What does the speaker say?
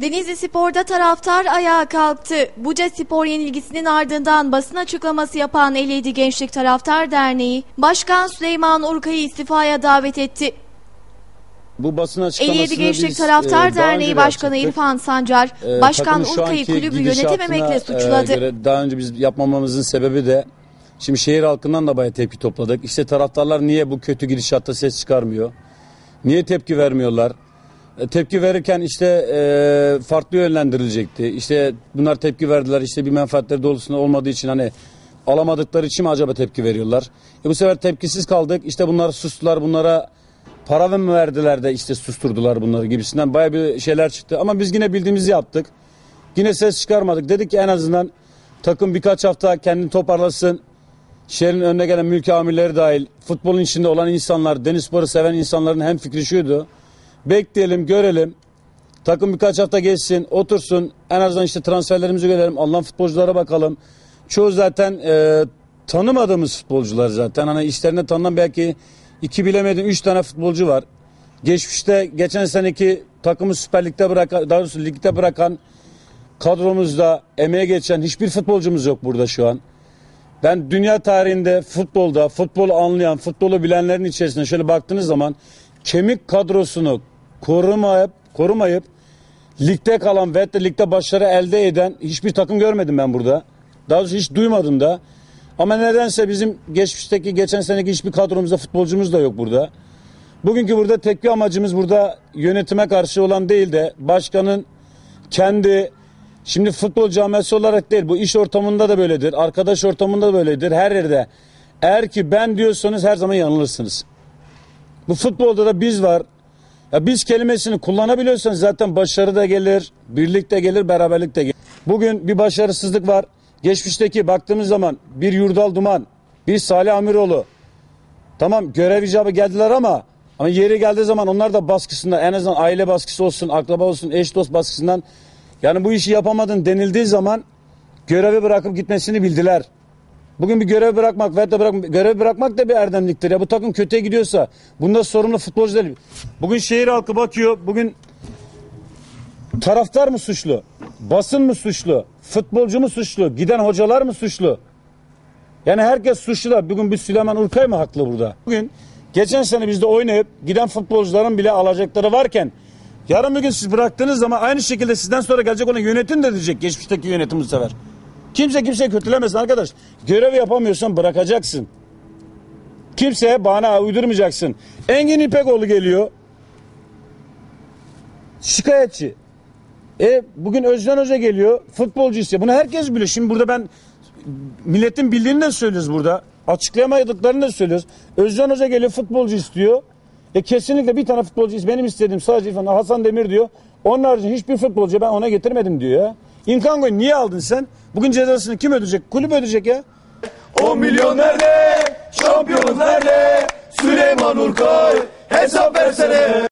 Denizli Spor'da taraftar ayağa kalktı. Buca Spor yenilgisinin ardından basın açıklaması yapan 57 Gençlik Taraftar Derneği, Başkan Süleyman Urkay'ı istifaya davet etti. Bu basın açıklamasını 57 Gençlik biz, Taraftar e, daha önce Derneği de Başkanı yaptık. İrfan Sancar, E, Başkan Urkay'ı kulübü yönetememekle e, suçladı. göre daha önce biz yapmamamızın sebebi de şimdi şehir halkından da bayağı tepki topladık. İşte taraftarlar niye bu kötü gidişatta ses çıkarmıyor? Niye tepki vermiyorlar? E, Tepki verirken işte e, farklı yönlendirilecekti. İşte bunlar tepki verdiler. İşte bir menfaatleri doğrultusunda olmadığı için hani alamadıkları için mi acaba tepki veriyorlar? E bu sefer tepkisiz kaldık. İşte bunlar sustular. Bunlara para mı verdiler de işte susturdular bunları gibisinden bayağı bir şeyler çıktı. Ama biz yine bildiğimizi yaptık. Yine ses çıkarmadık. Dedik ki en azından takım birkaç hafta kendini toparlasın. Şehrin önüne gelen mülki amirleri dahil, futbolun içinde olan insanlar, deniz sporu seven insanların hem fikri şuydu. Bekleyelim, görelim. Takım birkaç hafta geçsin, otursun. En azından işte transferlerimizi görelim. Alınan futbolculara bakalım. Çoğu zaten e, tanımadığımız futbolcular zaten. Hani işlerinde tanınan belki iki bilemediğim üç tane futbolcu var. Geçmişte geçen seneki takımı Süper Lig'de bırakan, daha doğrusu ligde bırakan kadromuzda emeğe geçen hiçbir futbolcumuz yok burada şu an. Ben dünya tarihinde futbolda, futbolu anlayan, futbolu bilenlerin içerisinde şöyle baktığınız zaman kemik kadrosunu korumayıp, korumayıp ligde kalan ve de ligde başarı elde eden hiçbir takım görmedim ben burada. Daha doğrusu hiç duymadım da. Ama nedense bizim geçmişteki, geçen seneki hiçbir kadromuzda futbolcumuz da yok burada. Bugünkü burada tepki amacımız burada yönetime karşı olan değil de başkanın kendi şimdi futbol camiası olarak değil bu iş ortamında da böyledir. Arkadaş ortamında da böyledir. Her yerde. Eğer ki ben diyorsanız her zaman yanılırsınız. Bu futbolda da biz var. Ya biz kelimesini kullanabiliyorsanız zaten başarı da gelir, birlik de gelir, beraberlik de gelir. Bugün bir başarısızlık var. Geçmişteki baktığımız zaman bir Yurdal Duman, bir Salih Amiroğlu. Tamam görev icabı geldiler ama ama yeri geldiği zaman onlar da baskısında en azından aile baskısı olsun, akraba olsun, eş dost baskısından yani bu işi yapamadın denildiği zaman görevi bırakıp gitmesini bildiler. Bugün bir görev bırakmak ve de bırak, görev bırakmak da bir erdemliktir. Ya bu takım kötüye gidiyorsa bunda sorumlu futbolcu değil. Bugün şehir halkı bakıyor. Bugün taraftar mı suçlu? Basın mı suçlu? Futbolcu mu suçlu? Giden hocalar mı suçlu? Yani herkes suçlu da bugün bir Süleyman Urkay mı haklı burada? Bugün geçen sene bizde oynayıp giden futbolcuların bile alacakları varken yarın bir gün siz bıraktığınız zaman aynı şekilde sizden sonra gelecek olan yönetim de diyecek geçmişteki yönetim bu sefer. Kimse kimseyi kötülemesin arkadaş. Görev yapamıyorsan bırakacaksın. Kimseye bahane uydurmayacaksın. Engin İpekoğlu geliyor. Şikayetçi. E bugün Özcan Hoca geliyor. Futbolcu istiyor. Bunu herkes biliyor. Şimdi burada ben milletin bildiğini de söylüyoruz burada. Açıklayamadıklarını da söylüyoruz. Özcan Hoca geliyor futbolcu istiyor. E kesinlikle bir tane futbolcu. Benim istediğim sadece İrfan Hasan Demir diyor. Onun haricinde hiçbir futbolcu ben ona getirmedim diyor ya. İnkango'yu niye aldın sen? Bugün cezasını kim ödeyecek? Kulüp ödeyecek ya. 10 milyon nerede? Şampiyonluk nerede? Süleyman Urkay hesap versene.